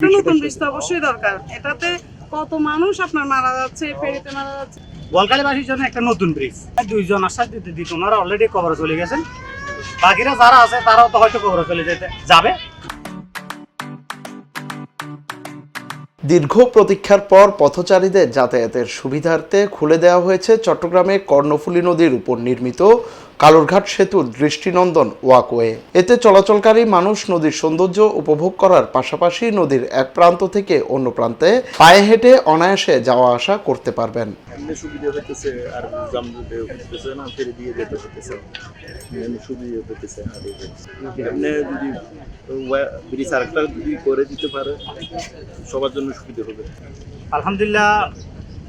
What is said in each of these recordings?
একটা নতুন ব্রিজ তো অবশ্যই দরকার। এটাতে কত মানুষ আপনার মারা যাচ্ছে ফেরিতে মারা যাচ্ছে। বলকালীবাসীর জন্য একটা নতুন ব্রিজ দুইজন আশ্বাস দিতে দিত ওনারা অলরেডি কবরে চলে গেছেন। বাকিরা যারা আছে তারাও তো হয়তো কবরে চলে যেতে যাবে। দীর্ঘ প্রতীক্ষার পর পথচারীদের যাতায়াতের সুবিধার্থে খুলে দেওয়া হয়েছে চট্টগ্রামে কর্ণফুলী নদীর উপর নির্মিত কালুরঘাট সেতুর দৃষ্টিনন্দন ওয়াকওয়ে। এতে চলাচলকারী মানুষ নদীর সৌন্দর্য উপভোগ করার পাশাপাশি নদীর এক প্রান্ত থেকে অন্য প্রান্তে পায়ে হেঁটে অনায়াসে যাওয়া আসা করতে পারবেন। সবার জন্য সুবিধা হবে। আলহামদুলিল্লাহ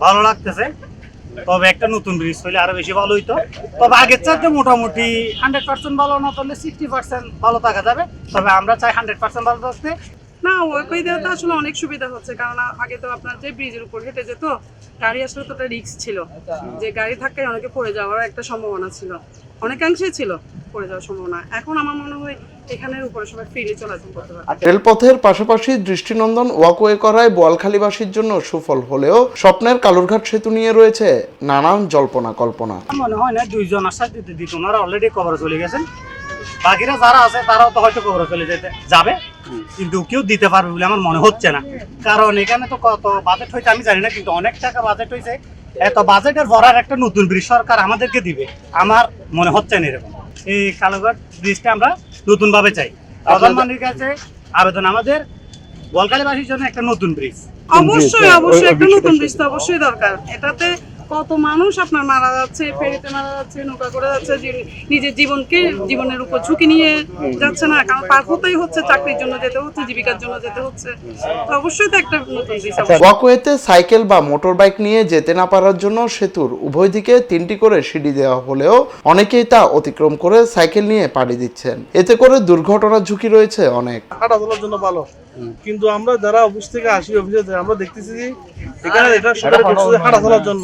ভালো লাগতেছে। তবে একটা নতুন ব্রিজ হইলে আরও বেশি ভালো হইতো। তবে আগের চাইতে মোটামুটি হান্ড্রেড পার্সেন্ট ভালো না তাহলে সিক্সটি পার্সেন্ট ভালো থাকা যাবে। তবে আমরা চাই হান্ড্রেড পার্সেন্ট ভালো থাকতে। না, ওই দেওয়াতে আসলে অনেক সুবিধা হচ্ছে, কারণ আগে তো আপনার যে ব্রিজের উপর হেঁটে যেত গাড়ি আসলে তো একটা রিস্ক ছিল। যে গাড়ি থাকলে অনেকে পড়ে যাওয়ার একটা সম্ভাবনা ছিল। অনেকাংশেই ছিল পড়ে যাওয়ার সম্ভাবনা। এখন আমার মনে হয় এখানের উপরে সবাই ফ্রিলি চলাচল করতে পারে রেলপথের পাশাপাশি দৃষ্টিনন্দন ওয়াকওয়ে করায় বোয়ালখালীবাসীর জন্য সুফল হলেও স্বপ্নের কালুরঘাট সেতু নিয়ে রয়েছে নানান জল্পনা কল্পনা মনে হয় না দুইজন আশ্বাস দিতে দিত ওনারা অলরেডি কভার চলে গেছেন। বাকিরা যারা আছে তারাও তো হয়তো কবরে চলে যেতে যাবে। কিন্তু কেউ দিতে পারবে বলে আমার মনে হচ্ছে না। কারণ এখানে তো কত বাজেট হয়েছে আমি জানি না কিন্তু অনেক টাকা বাজেট হয়েছে এত বাজেটের ভরার একটা নতুন ব্রিজ সরকার আমাদেরকে দিবে। আমার মনে হচ্ছে না এরকম। এই কালোঘাট ব্রিজটা আমরা নতুন ভাবে চাই প্রধানমন্ত্রীর কাছে আবেদন আমাদের। বলকালীবাসীর জন্য একটা নতুন ব্রিজ। অবশ্যই অবশ্যই একটা নতুন ব্রিজ তো অবশ্যই দরকার। এটাতে কত মানুষ আপনার মারা যাচ্ছে ফেরিতে মারা যাচ্ছে নৌকা করে যাচ্ছে নিজের জীবনকে জীবনের উপর ঝুঁকি নিয়ে যাচ্ছে না। কারণ পার হতেই হচ্ছে চাকরির জন্য যেতে হচ্ছে জীবিকার জন্য যেতে হচ্ছে। তো অবশ্যই তো একটা নতুন ওয়াকওয়েতে সাইকেল বা মোটর বাইক নিয়ে যেতে না পারার জন্য সেতুর উভয় দিকে তিনটি করে সিঁড়ি দেওয়া হলেও অনেকেই তা অতিক্রম করে সাইকেল নিয়ে পাড়ি দিচ্ছেন। এতে করে দুর্ঘটনার ঝুঁকি রয়েছে অনেক। হাঁটা চলার জন্য ভালো। কিন্তু আমরা যারা অফিস থেকে আসি অফিসে আমরা দেখতেছি যে এখানে এটা সবাই করছে হাঁটা চলার জন্য।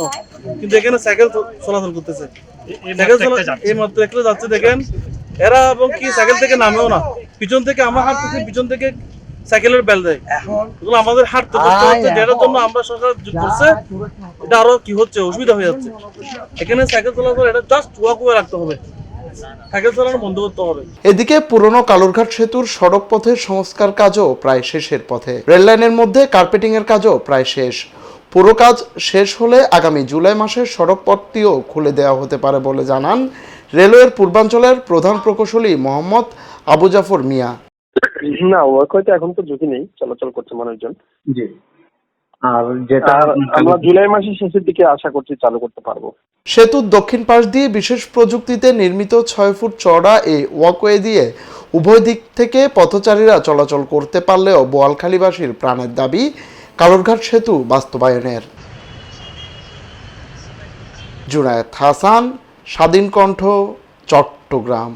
কিন্তু এখানে সাইকেল চলাচল করতেছে। সাইকেল এই মাত্র একটা যাচ্ছে দেখেন। এরা এবং কি সাইকেল থেকে নামেও না। পিছন থেকে আমরা হাঁটতেছি পিছন থেকে সাইকেলের বেল দেয়। এগুলো আমাদের হাঁটতে কষ্ট হচ্ছে যেটার জন্য আমরা সরকার যোগ করছে এটা আরও কি হচ্ছে অসুবিধা হয়ে যাচ্ছে। এখানে সাইকেল চলাচল এটা জাস্ট ওয়াক ওয়ে রাখতে হবে। সাইকেল চালানো বন্ধ করতে হবে। এদিকে পুরনো কালুরঘাট সেতুর সড়ক পথের সংস্কার কাজও প্রায় শেষের পথে। রেললাইনের মধ্যে কার্পেটিং এর কাজও প্রায় শেষ। পুরো কাজ শেষ হলে আগামী জুলাই মাসে সড়ক পথটিও খুলে দেওয়া হতে পারে বলে জানান রেলওয়ের পূর্বাঞ্চলের প্রধান প্রকৌশলী মোহাম্মদ আবু জাফর মিয়া। না ওয়ার্কওয়েতে এখন তো ঝুঁকি নেই চলাচল করছে মানুষজন। জি। আর যেটা আমরা জুলাই মাসের শেষের দিকে আশা করছি চালু করতে পারব। সেতুর দক্ষিণ পাশ দিয়ে বিশেষ প্রযুক্তিতে নির্মিত ছয় ফুট চওড়া এই ওয়াকওয়ে দিয়ে উভয় দিক থেকে পথচারীরা চলাচল করতে পারলেও বোয়ালখালীবাসীর প্রাণের দাবি কালুরঘাট সেতু বাস্তবায়নের। জুনায়েদ হাসান স্বাধীন কণ্ঠ চট্টগ্রাম।